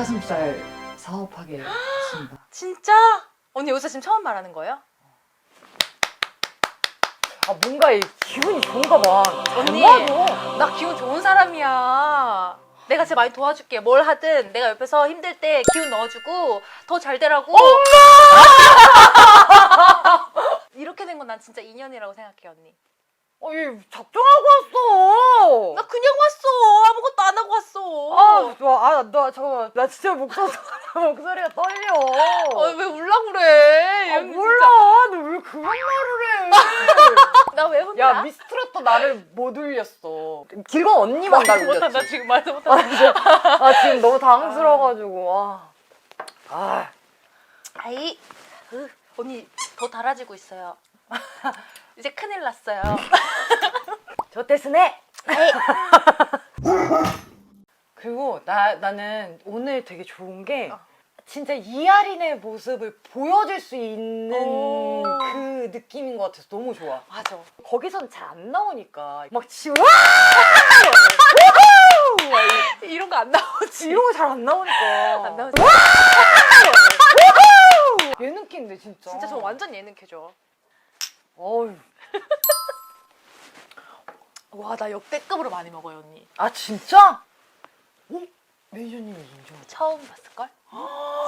닭가슴살 사업하게 됐습니다. 진짜? 언니 여기서 지금 처음 말하는 거예요? 아 뭔가 이 기분이 좋은가 봐. 언니. 나 기분 좋은 사람이야. 내가 진짜 많이 도와줄게. 뭘 하든 내가 옆에서 힘들 때 기운 넣어주고 더 잘 되라고. 이렇게 된 건 난 진짜 인연이라고 생각해 언니. 어, 얘 작정하고 왔어. 나 그냥 왔어. 아무것도 안 하고 왔어. 아, 좋아. 아, 나 잠깐만. 나 진짜 목소리 목소리가 떨려. 어, 왜 울라 그래? 아, 몰라. 너왜 그런 말을 해? 나왜 혼자? 야, 미스트롯도 나를 못 울렸어. 길건 언니만 날 못한다. 울렸지. 지금 말도 아, 못한다. 진짜. 아, 지금 너무 당황스러워가지고. 아. 아. 아이, 으, 언니 더 달아지고 있어요. 이제 큰일 났어요. 저 때스네. 그리고 나 나는 오늘 되게 좋은 게 어. 진짜 이하린의 모습을 보여줄 수 있는 오. 그 느낌인 것 같아서 너무 좋아. 맞아. 거기선 잘 안 나오니까 막 지금 이런 거 안 나오지. 이런 거 잘 안 나오니까 안 나오지. 예능기인데 진짜. 진짜 저 완전 예능 켜줘. 어휴. 와, 나 역대급으로 많이 먹어요, 언니. 아 진짜? 어? 매니저님이 인정. 처음 봤을걸?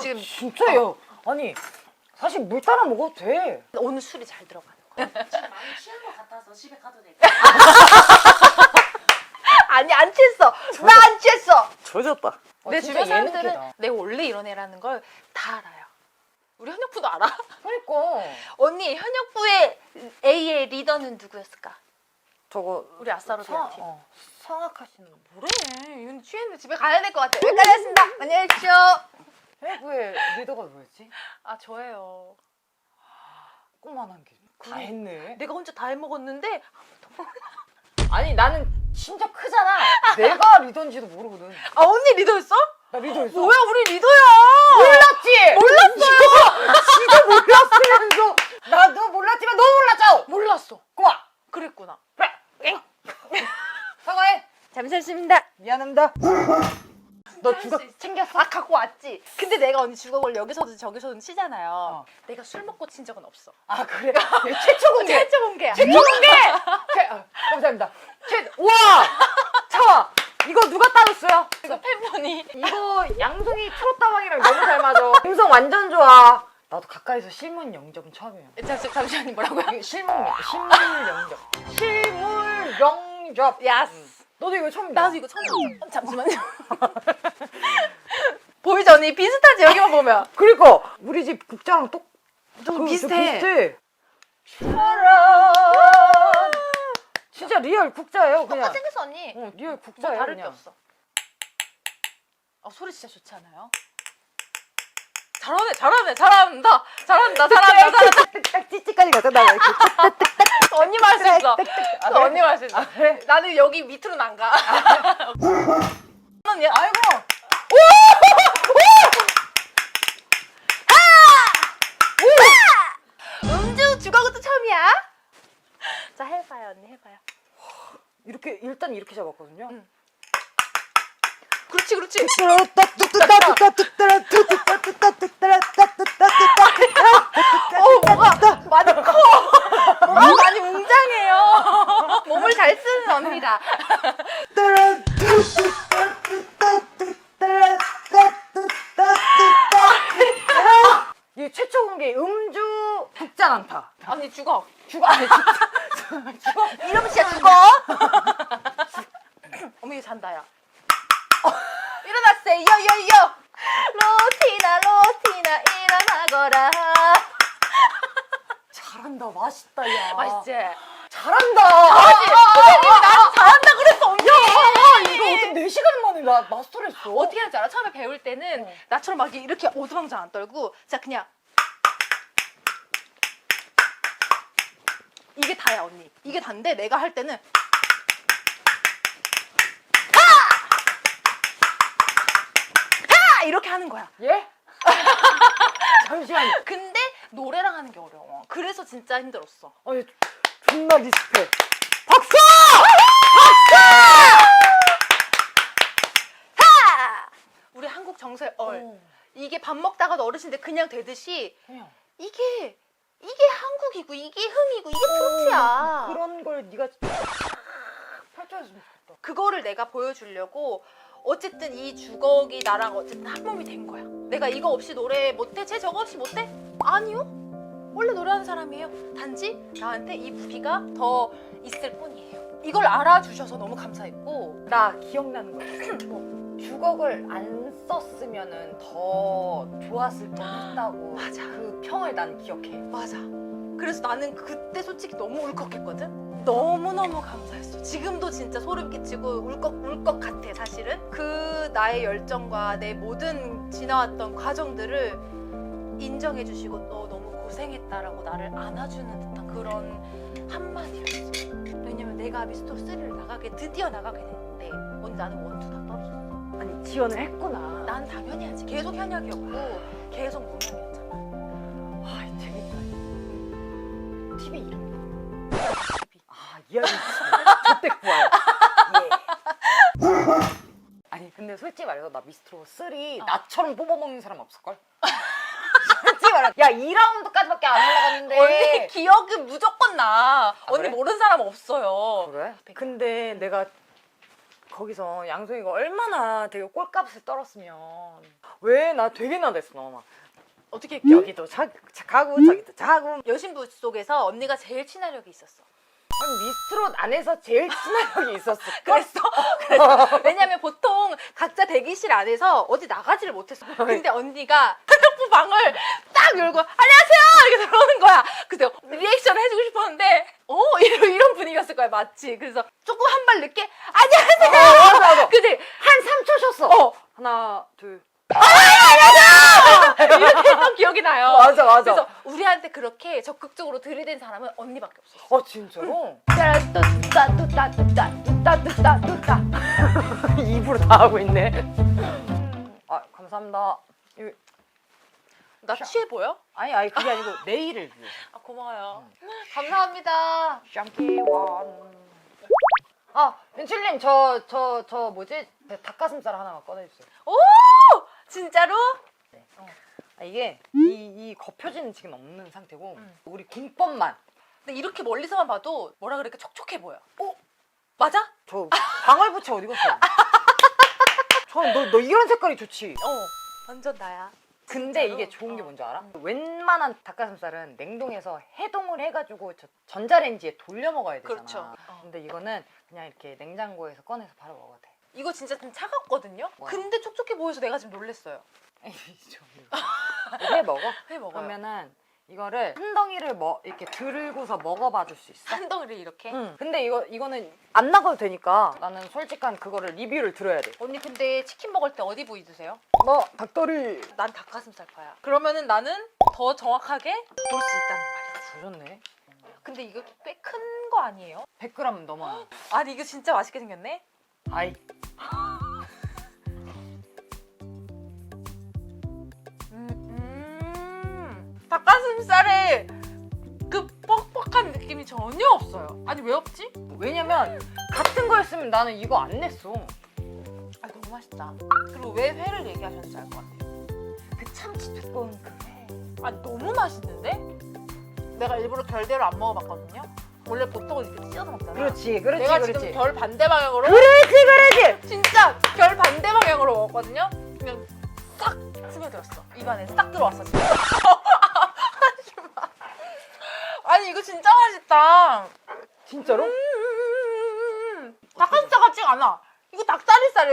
지금 진짜요? 아니 사실 물 따라 먹어도 돼. 오늘 술이 잘 들어가는 거야. 많이 취한 것 같아서 집에 가도 될까? 아니, 안 취했어. 나 안 취했어. 조졌다. 내 진짜 주변 사람들은. 내가 원래 이런 애라는 걸 다 알아요. 우리 현역부도 알아? 그러니까 언니, 현역부의 A의 리더는 누구였을까? 저거 우리 아싸로 성, 대한팀. 어, 성악하시는 뭐래? 이건 취했는데 집에 가야 될 것 같아. 여기까지 했습니다. 안녕히 계십시오. 해부의 리더가 뭐였지? 아, 저예요. 조그만한 게다 음. 했네. 내가 혼자 다 해먹었는데 아니 나는 심지어 크잖아. 내가 리더인지도 모르거든. 아 언니 리더였어? 나 리더였어. 뭐야 우리 리더야 몰랐지? 몰랐어요. 진짜 몰랐으면서 나도 몰랐지만 너 몰랐죠? 몰랐어 고마. 그랬구나 그래. 사과해. 잠시만입니다 미안합니다. 너 할수 주걱 있어. 챙겼어? 아 갖고 왔지 근데 내가 언니 주걱을 여기서도 저기서도 치잖아요 어. 내가 술 먹고 친 적은 없어 아 그래. 얘 최초 공개. 최초 공개야 최초 공개. 최, 아, 감사합니다. 최. 우와. 차. 이거 누가 따줬어요? 이거 팬분이 이거 양송이 트롯다방이랑 너무 잘 맞아. 음성 완전 좋아. 나도 가까이서 실문 영접은 처음이야. 잠시, 잠시만요 뭐라고요? 이게 실문 실물 영접. 실물 영접. 야스 너도 이거 처음이다. 나도 이거 처음 봤어 잠시만요 보이죠 언니 비슷하지 여기만 보면 그러니까 우리 집 국자랑 똑좀 그, 비슷해. 비슷해. 사랑. 진짜 리얼 국자예요, 그냥. 똑같이 생겼어 언니 어, 리얼 뭐 국자예요, 다를 게 그냥. 없어 아 소리 진짜 좋지 않아요? 잘하네 잘하네 잘한다 잘한다 잘한다 잘한다 딱 찌찌까지 가자, 나 이렇게. 언니만 할수 있어 아, 그 그래? 언니만 할수 있어 아, 그래? 나는 여기 밑으로는 안 가. 언니, 아이고. 음주 주거것도 처음이야. 자 해봐요 언니 해봐요. 이렇게 일단 이렇게 잡았거든요. 응. 그렇지 그렇지. 어 뭐가 많이 커. 뭐가 많이 웅장해요. 몸을 잘 쓰는 언니다. 이 최초 공개 음주 국자 난타. 언니 죽어. 죽어 아니. 이러면 진짜 죽어. 어머 이거 잔다야. 일어났어요 요요요. 로티나 로티나 일어나거라. 잘한다 맛있다 야. 맛있지? 잘한다. 잘하지? 선생님이 나한테 잘한다 그랬어 언니. 야 이거 어떻게 4 시간 만에 나 마스터했어? 어떻게 하는지 알아? 처음에 배울 때는 어. 나처럼 막 이렇게 오두방정 안 떨고 진짜 그냥 이게 다야 언니 이게 단데 내가 할 때는 하! 하! 이렇게 하는 거야 예? 잠시만요. 근데 노래랑 하는 게 어려워 그래서 진짜 힘들었어 아니 존나 리스펙. 박수! 하! 우리 한국 한국 정서의 얼. 어, 이게 밥 먹다가도 어르신들 그냥 되듯이 그냥 이게 이게 한국이고 이게 흥이고 이게 트로트야. 그런 걸 네가 펼쳐줬으면 좋겠다. 그거를 내가 보여주려고 어쨌든 이 주걱이 나랑 어쨌든 한 몸이 된 거야. 내가 이거 없이 노래 못해? 쟤 저거 없이 못해? 아니요. 원래 노래하는 사람이에요. 단지 나한테 이 무기가 더 있을 뿐이에요. 이걸 알아주셔서 너무 감사했고 나 기억나는 거 뭐, 주걱을 안 썼으면은 더 좋았을 뻔했다고 맞아. 그 평을 난 기억해. 맞아. 그래서 나는 그때 솔직히 너무 울컥했거든. 너무 너무 감사했어. 지금도 진짜 소름 끼치고 울컥 울컥 같아 사실은. 그 나의 열정과 내 모든 지나왔던 과정들을 인정해 주시고 너 너무 고생했다라고 나를 안아주는 듯한 그런 한마디였어. 왜냐면 내가 미스터 3를 나가게 드디어 나가게 됐는데 언니 나는 원투 다 떨어졌어. 아니 지원을 했구나. 난 당연히 하지. 계속 현역이었고 계속 무명이었잖아. 와 재밌다. TV 이름. 아 이야기 저때 구할. 예. 아니 근데 솔직히 말해서 나 미스트로 3 어. 나처럼 뽑아먹는 사람 없을걸? 솔직히 말해. 야 2라운드까지밖에 안 올라갔는데. 언니 기억은 무조건 나. 언니 그래? 모르는 사람 없어요. 그래? 근데 내가 거기서 양송이가 얼마나 되게 꼴값을 떨었으면 왜 나 되게 나댔어 막 어떻게 여기도 자, 자, 가고 저기도 자고 여신부 속에서 언니가 제일 친화력이 있었어. 아니, 미스트롯 안에서 제일 친화력이 있었어 그랬어? 그랬어. 왜냐면 보통 각자 대기실 안에서 어디 나가지를 못했어. 근데 언니가 현역부 방을 딱 열고 안녕하세요 이렇게 들어오는 거야. 그래서 리액션을 해주고 싶었는데 어 이런 이런 분위기였을 거야 마치. 그래서 조금 한 발 늦게 안녕하세요. 맞아 맞아 근데 한 3초 쉬었어 어 하나 둘 이렇게 했던 기억이 나요. 맞아 맞아 그래서 우리한테 그렇게 적극적으로 들이댄 사람은 언니밖에 없었어. 아 진짜로? 뚜따 입으로 다 하고 있네 아 감사합니다 나 취해 보여? 아니 아니 그게 아니고 내일을 위해 아 고마워요. 감사합니다. 샴피원 아 윤칠님 저 저 저 뭐지 닭가슴살 하나만 꺼내주세요 오 진짜로? 아, 이게 이, 이 겉표지는 지금 없는 상태고 음. 우리 공법만 근데 이렇게 멀리서만 봐도 뭐라 그럴까 촉촉해 보여. 어 맞아? 저 방울부채 어디 갔어? 저너 너 이런 색깔이 좋지 어 완전 나야. 근데? 이게 좋은 게 어. 뭔지 알아? 웬만한 닭가슴살은 냉동해서 해동을 해가지고 저 전자레인지에 돌려 먹어야 되잖아. 그렇죠. 어. 근데 이거는 그냥 이렇게 냉장고에서 꺼내서 바로 먹어도 돼. 이거 진짜 좀 차갑거든요. 뭐야? 근데 촉촉해 보여서 내가 지금 놀랬어요. 해 먹어. 해 먹어요. 그러면은 이거를 한 덩이를 먹 이렇게 들고서 먹어봐 줄 수 있어? 한 덩이를 이렇게. 응. 근데 이거 이거는 안 나가도 되니까 나는 솔직한 그거를 리뷰를 들어야 돼. 언니 근데 치킨 먹을 때 어디 부위 드세요? 너 닭다리 난 닭가슴살파야. 그러면은 나는 더 정확하게 볼 수 있다는 말이지. 주셨네. 근데 이거 꽤 큰 거 아니에요? 100g 넘어. 아니 이거 진짜 맛있게 생겼네. 아이 음, 음. 닭가슴살에 그 뻑뻑한 느낌이 전혀 없어요. 아니 왜 없지? 왜냐면 같은 거였으면 나는 이거 안 냈어. 맛있다. 그리고 왜 회를 얘기하셨는지 알 것 같아요. 그 참치 두꺼운 그 회. 아 너무 맛있는데? 내가 일부러 결대로 안 먹어봤거든요. 원래 보통은 이렇게 찢어서 먹잖아. 그렇지, 그렇지, 내가 그렇지. 지금 결 반대 방향으로 그렇지, 그렇지. 진짜 결 반대 방향으로 먹었거든요. 그냥 싹 스며들었어. 입안에 싹 들어왔어 지금. 아니 이거 진짜 맛있다. 진짜로? 음, 닭가슴살 같지가 않아. 이거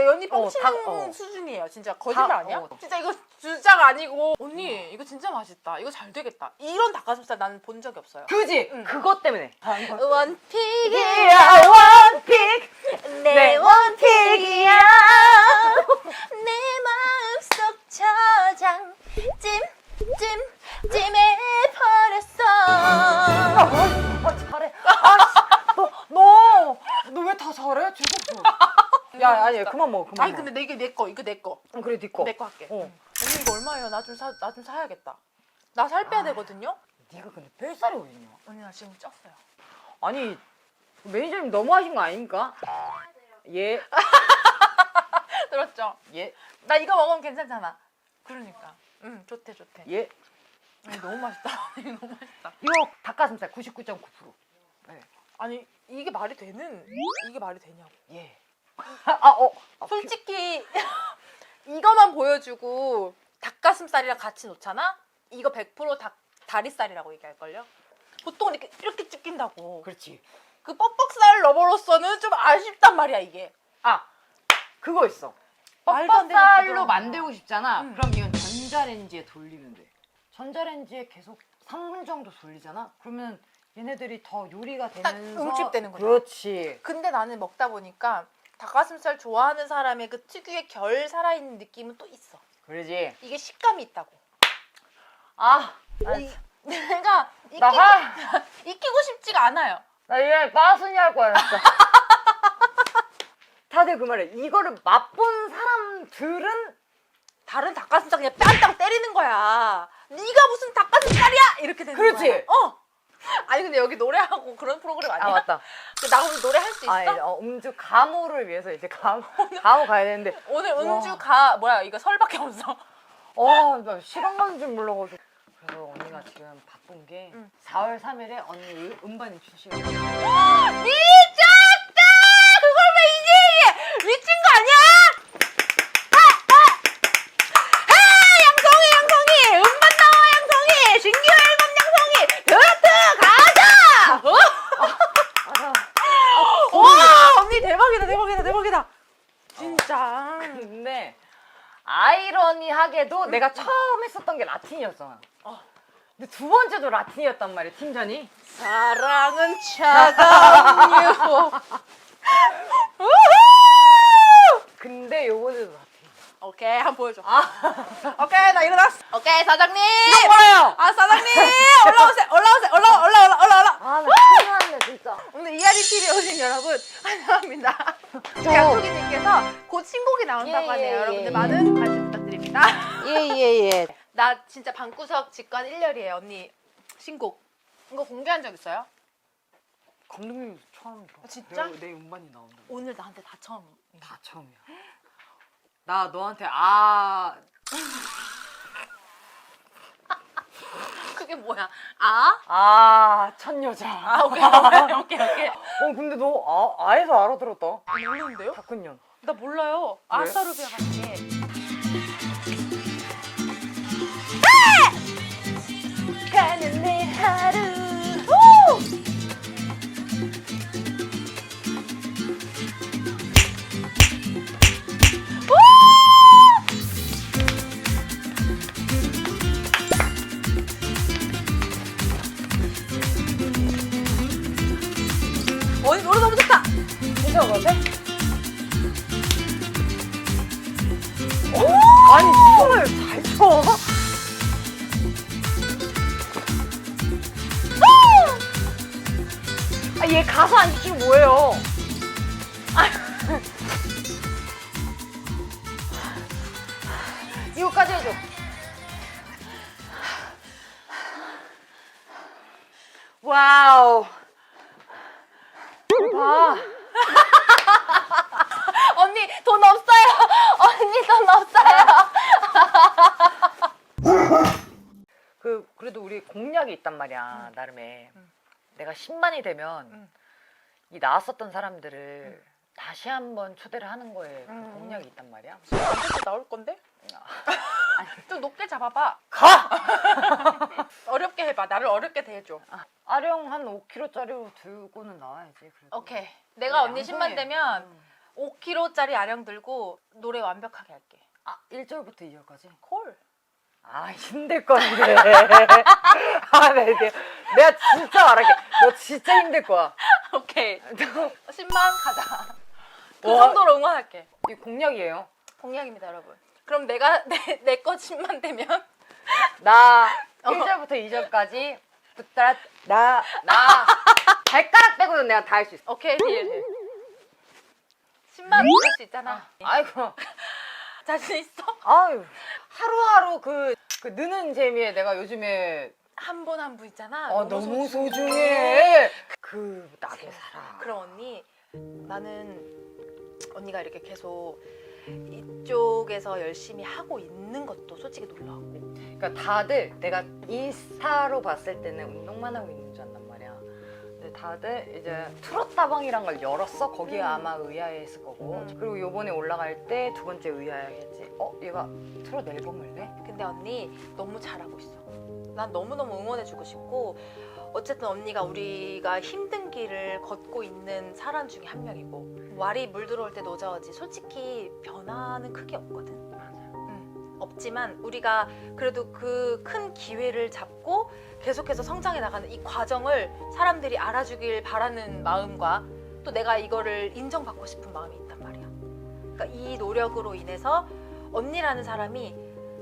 닭다리살이에요. 언니 어, 뻥치는 닭- 어. 수준이에요. 진짜 거짓말 닭- 아니야? 어. 진짜 이거 주작 아니고 언니 이거 진짜 맛있다. 이거 잘 되겠다. 이런 닭가슴살 나는 본 적이 없어요. 그지? 응. 그것 때문에. 원픽이야 원픽. 내 네. 원픽이야 내 마음속 저장 찜찜 그만 먹어, 그만 아니 먹어. 근데 내 이게 내 거 이거 내 거. 응, 그래, 네 거. 내 거 할게. 어. 언니 이거 얼마예요? 나 좀 사 나 좀 사야겠다. 나 살 빼야 아. 되거든요. 네가 근데 뺄살이 어딨냐? 언니 나 지금 쪘어요. 아니, 매니저님 너무 하신 거 아닙니까? 예. 들었죠? 예. 나 이거 먹으면 괜찮잖아. 그러니까. 응, 좋대, 좋대. 예. 아니, 너무 맛있다. 이거 너무 맛있다. 이거 닭가슴살 99.9%. 아니, 이게 말이 되는, 이게 말이 되냐고. 예. 아, 어. 아, 솔직히, 이거만 보여주고 닭가슴살이랑 같이 놓잖아? 이거 100% 닭, 다리살이라고 얘기할걸요? 보통 이렇게, 이렇게 찍힌다고. 그렇지. 그 뻑뻑살 러버로서는 좀 아쉽단 말이야, 이게. 아, 그거 있어. 말도 안 되는 뻑뻑살로. 만들고 싶잖아. 음. 그럼 이건 전자레인지에 돌리면 돼. 전자레인지에 계속 3분 정도 돌리잖아. 그러면 얘네들이 더 요리가 딱 되면서 응집되는 거죠. 그렇지. 근데 나는 먹다 보니까 닭가슴살 좋아하는 사람의 그 특유의 결 살아있는 느낌은 또 있어. 그러지. 이게 식감이 있다고. 아, 나, 이- 내가 익히고, 나, 익히고 싶지가 않아요. 나얘 빠순이 할 거야, 진짜. 다들 그 말해. 이거를 맛본 사람들은 다른 닭가슴살 그냥 뺨땅 때리는 거야. 네가 무슨 닭가슴살이야? 이렇게 되는 그렇지. 거야. 어. 아니 근데 여기 노래하고 그런 프로그램 아니야? 아 맞다. 나 오늘 노래 할 수 있어? 아 이제 어, 음주 가무를 위해서 이제 가무 가무 가야 되는데 오늘 와. 은주 가 뭐야 이거 설밖에 없어. 어나 시간 가는 줄 몰라가지고 그래서 언니가 지금 바쁜 게 응. 4월 3일에 언니 음- 음반이 출시가 돼. 미쳤다! 그걸 왜 이제 얘기해? 미친 거 아니야? 아! 아! 아! 양성이 양성이 음반 나와 양성이 신규 앨범 양성이 뷰트 가자! 어? 맞아. 와 언니 대박이다 대박이다 대박이다 진짜 근데 아이러니하게도 내가 처음 했었던 게 라틴이었잖아. 어. 근데 두 번째도 라틴이었단 말이야 팀전이. 사랑은 차가운 유혹 근데 요번에도 라틴. 오케이 한 번 보여줘 아 오케이 나 일어났어 오케이 사장님 뭐예요? 아 사장님 올라오세요 올라오세요 올라 올라 올라 올라 올라 아나 큰일 났네 진짜. 오늘 이하리 TV에 오신 여러분 환영합니다. 양소기님께서 곧 신곡이 나온다고 예, 하네요. 예, 여러분들 예. 많은 관심 부탁드립니다. 예예 예. 나 진짜 방구석 직관 1열이에요 언니 신곡. 이거 공개한 적 있어요? 감독님 처음 들어. 아, 진짜? 내, 내 음반이 나온다. 오늘 나한테 다 처음. 다 처음이야. 나 너한테 아 그게 뭐야? 아? 아, 첫 여자. 아 오케이 오케이 오케이 오케이. 어, 근데 너 아, 아에서 알아들었다. 모르는데요? 닭근년. 나 몰라요. 왜? 아싸루비아 같은 가 는내 하루. 언 이거까지 해줘. 와우. 봐. 언니 돈 없어요. 언니 돈 없어요. 그 그래도 우리 공약이 있단 말이야 나름의 응. 내가 10만이 되면 응. 이 나왔었던 사람들을 다시 한번 초대를 하는 거에 그 응. 공약이 있단 말이야 언제 나올 건데? 좀 높게 잡아봐. 가! 어렵게 해봐. 나를 어렵게 대해줘. 아, 아령 한 5kg짜리로 들고는 나와야지 그래도 오케이. 내가 언니 양성이- 10만 되면 응. 5kg짜리 아령 들고 노래 완벽하게 할게. 아 1절부터 2절까지? 콜. 아 힘들 건데 아 네, 네. 내가 진짜 말할게 너 진짜 힘들 거야 오케이. 너 10만 가자. 그 와. 정도로 응원할게. 이 공약이에요 공약입니다, 여러분. 그럼 내가 내 내거 10만 되면 나 어. 1절부터 2절까지 나나 나 발가락 빼고는 내가 다 할 수 있어. 오케이 딜. 10만 할수 있잖아. 아이고, 자신 있어? 아유 하루하루 그, 그 느는 재미에 내가 요즘에 한 분 한 분 있잖아. 어, 너무 소중해. 그 나게 살아. 그럼 언니 나는 언니가 이렇게 계속 이쪽에서 열심히 하고 있는 것도 솔직히 놀라웠고 그러니까 다들 내가 인스타로 봤을 때는 운동만 하고 있는 줄 안단 말이야. 근데 다들 이제 트롯 다방이란 걸 열었어. 거기에 음. 아마 의아해했을 거고. 음. 그리고 요번에 올라갈 때 두 번째 의아했지. 어, 얘가 트롯 앨범을 내? 근데 언니 너무 잘하고 있어. 난 너무너무 응원해주고 싶고 어쨌든 언니가 우리가 힘든 길을 걷고 있는 사람 중에 한 명이고 왈이 물 들어올 때 노자어지 솔직히 변화는 크게 없거든. 음, 없지만 우리가 그래도 그 큰 기회를 잡고 계속해서 성장해 나가는 이 과정을 사람들이 알아주길 바라는 마음과 또 내가 이거를 인정받고 싶은 마음이 있단 말이야. 그러니까 이 노력으로 인해서 언니라는 사람이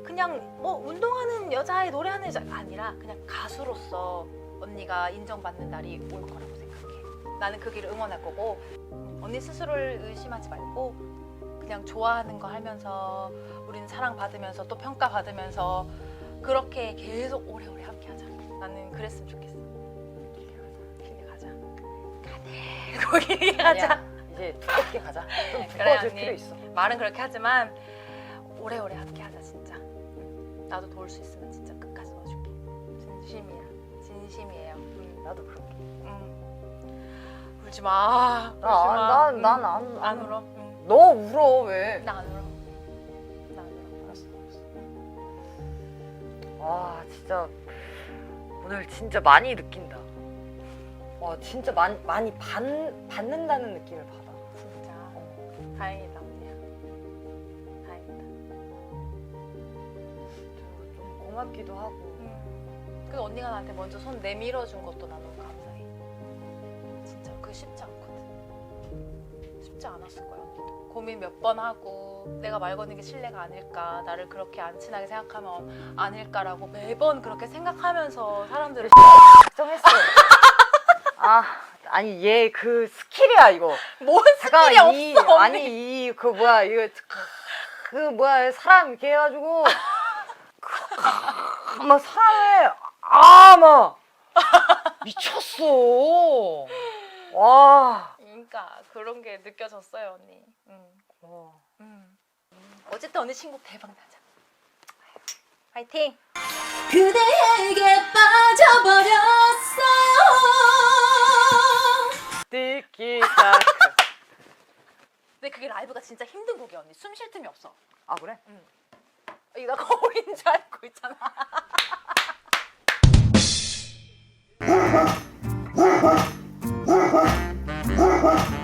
그냥 뭐 운동하는 여자의 노래하는 여자 아니라 그냥 가수로서 언니가 인정받는 날이 올 거라고 생각해. 나는 그 길을 응원할 거고 언니 스스로를 의심하지 말고 그냥 좋아하는 거 하면서 우리는 사랑받으면서 또 평가받으면서 그렇게 계속 오래오래 함께 하자. 나는 그랬으면 좋겠어. 길게 가자. 가네. 길게 가자. 이제 두껍게 가자. 좀 그래, 두꺼워질 언니. 필요 있어. 말은 그렇게 하지만 오래오래 함께 하자 진짜. 나도 도울 수 있으면 진짜 끝까지 도와줄게. 진심이야. 진심이에요. 음, 나도 그렇게. 음. 울지 마. 울지 마. 음. 난난안 안 울어. 음. 너 울어 왜? 나 안 울어. 나 안 울어. 알았어, 알았어. 와 진짜 오늘 진짜 많이 느낀다. 와 진짜 많이 많이 받, 받는다는 느낌을 받아. 진짜 어. 다행이다 언니야. 다행이다. 좀 고맙기도 하고. 음. 그래도 언니가 나한테 먼저 손 내밀어 준 것도 나 너무 감사해. 진짜 그게 쉽지 않거든. 쉽지 않았을 거야. 언니도. 고민 몇 번 하고 내가 말 거는 게 신뢰가 아닐까 나를 그렇게 안 친하게 생각하면 아닐까라고 매번 그렇게 생각하면서 사람들을 걱정했어. 아 아니 얘 그 스킬이야 이거. 뭔 잠깐 스킬이 이 없어 언니. 아니 이 그 뭐야 이거 그 뭐야 사람 이렇게 해가지고 막 사람을 아막 미쳤어. 와. 그러니까 그런 게 느껴졌어요 언니. 음. 와. 음. 어쨌든 언니 신곡 대박 나자. 파이팅. 그대에게 빠져버렸어 띠끼타크. 근데 그게 라이브가 진짜 힘든 곡이야 언니. 숨 쉴 틈이 없어. 아 그래? 이거 나 거울인 줄 알고 있잖아. Ha ha ha!